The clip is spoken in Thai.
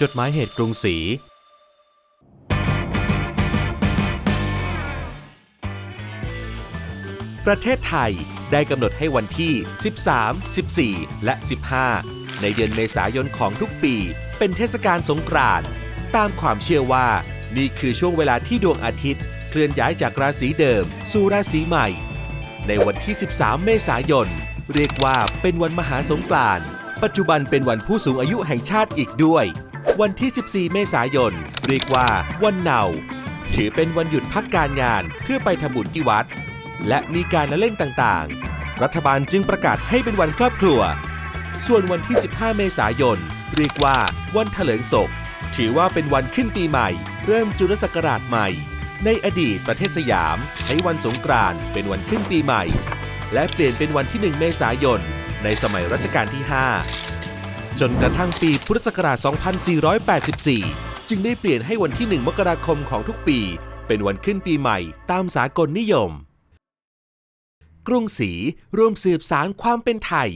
จดหมายเหตุกรุงศรี ประเทศไทยได้กำหนดให้วันที่ 13 14 และ 15 ในเดือนเมษายนของทุกปี เป็นเทศกาลสงกรานต์ตามความเชื่อว่า นี่คือช่วงเวลาที่ดวงอาทิตย์ เคลื่อนย้ายจากราศีเดิม สู่ราศีใหม่ ในวันที่ 13 เมษายน เรียกว่าเป็นวันมหาสงกรานต์ปัจจุบันเป็นวันผู้สูงอายุแห่งชาติอีกด้วย วันที่ 14 เมษายน เรียกว่าวันเนาถือเป็นวันหยุดพักการงานเพื่อไปทำบุญที่วัด และมีการละเล่นต่างๆ รัฐบาลจึงประกาศให้เป็นวันครอบครัว ส่วนวันที่ 15 เมษายน เรียกว่าวันเถลิงศพถือว่าเป็นวันขึ้นปีใหม่ เริ่มจุลศักราชใหม่ ในอดีตประเทศสยามใช้วันสงกรานต์เป็นวันขึ้นปีใหม่ และเปลี่ยนเป็นวันที่ 1 เมษายน ในสมัยรัชกาลที่ 5 จนกระทั่งปีพุทธศักราช 2484 จึงได้เปลี่ยนให้วันที่ 1 มกราคมของทุกปี เป็นวันขึ้นปีใหม่ตามสากลนิยม กรุงศรีร่วมสืบสารความเป็นไทย